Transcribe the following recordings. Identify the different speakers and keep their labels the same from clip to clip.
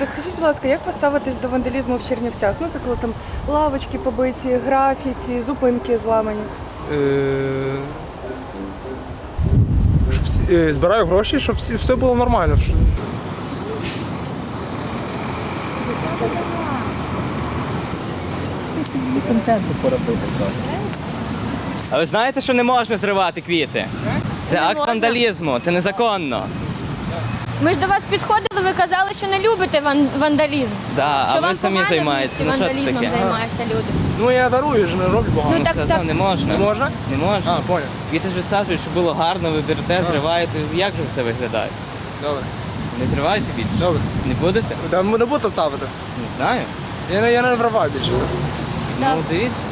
Speaker 1: Розкажіть, будь ласка, як ви ставитесь до вандалізму в Чернівцях? Ну це коли там лавочки побиті, графіті, зупинки зламані.
Speaker 2: Е, всі- е, Збираю гроші, щоб всі- все було нормально. Щоб-
Speaker 3: А ви знаєте, що не можна зривати квіти? Це акт вандалізму, це незаконно.
Speaker 4: Ми ж до вас підходили, ви казали, що не любите ван- вандалізм.
Speaker 3: Да,
Speaker 4: що
Speaker 3: а ви
Speaker 4: вам
Speaker 3: самі
Speaker 4: погано в
Speaker 3: займаєтеся. Ну що це
Speaker 4: вандалізмом
Speaker 3: таке?
Speaker 4: займаються люди.
Speaker 2: Ну я дарую ж, не роблю багато.
Speaker 4: Ну, так,
Speaker 3: все
Speaker 4: так.
Speaker 3: не можна.
Speaker 2: Не можна?
Speaker 3: Не можна.
Speaker 2: А, понял.
Speaker 3: Квіти ж висаджують, щоб було гарно, ви берете, зриваєте. Як же це виглядає?
Speaker 2: Добре.
Speaker 3: Не зриваєте більше?
Speaker 2: Добре.
Speaker 3: Не будете?
Speaker 2: Та ми не буду ставити.
Speaker 3: Не знаю.
Speaker 2: Я не, я не вриваю більше все.
Speaker 3: Ну дивіться.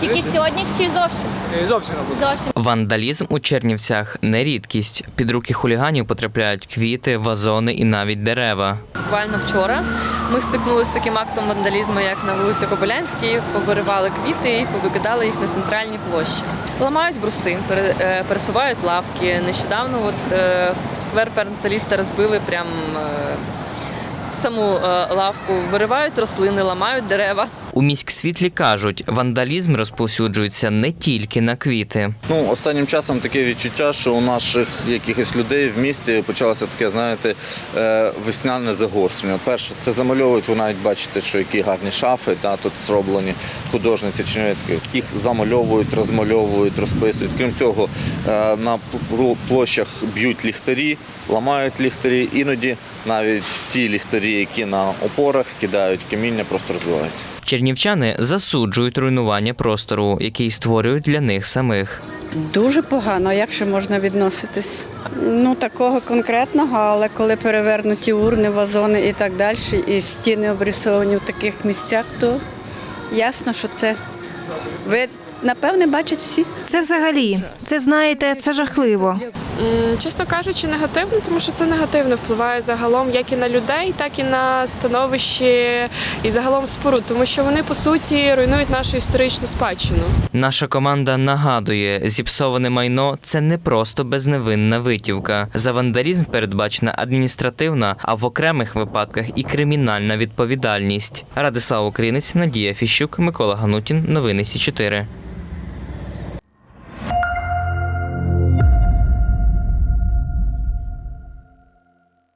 Speaker 4: Тільки сьогодні чи зовсім?
Speaker 2: Зовсім не.
Speaker 4: Зовсім.
Speaker 5: Вандалізм у Чернівцях не рідкість. Під руки хуліганів потрапляють квіти, вазони і навіть дерева.
Speaker 6: Буквально вчора ми стикнулися з таким актом вандалізму, як на вулиці Кобилянській, повиривали квіти і повикидали їх на центральній площі. Ламають бруси, е, пересувають лавки. Нещодавно от, е, в сквер фернцеліста розбили прям е, саму е, лавку, виривають рослини, ламають дерева.
Speaker 5: У міськсвітлі кажуть, вандалізм розповсюджується не тільки на квіти.
Speaker 7: Ну, останнім часом таке відчуття, що у наших якихось людей в місті почалося таке, знаєте, е, весняне загострення. Перше, це замальовують, ви навіть бачите, що які гарні шафи да, тут зроблені художниці Чернівецької. Їх замальовують, розмальовують, розписують. Крім цього, е, на площах б'ють ліхтарі, ламають ліхтарі. Іноді навіть ті ліхтарі, які на опорах кидають каміння, просто розбивають.
Speaker 5: Чернівчани засуджують руйнування простору, який створюють для них самих.
Speaker 8: Дуже погано, як ще можна відноситись? Ну, такого конкретного, але коли перевернуті урни, вазони і так далі, і стіни обрисовані в таких місцях, то ясно, що це ви напевне бачать всі.
Speaker 9: Це взагалі, це знаєте, це жахливо.
Speaker 10: Чесно кажучи, негативно, тому що це негативно впливає загалом як і на людей, так і на становище і загалом споруд, тому що вони по суті руйнують нашу історичну спадщину.
Speaker 5: Наша команда нагадує, зіпсоване майно це не просто безневинна витівка. За вандалізм передбачена адміністративна, а в окремих випадках і кримінальна відповідальність. Радислав Українець, Надія Фіщук, Микола Ганутін. Новини Сі 4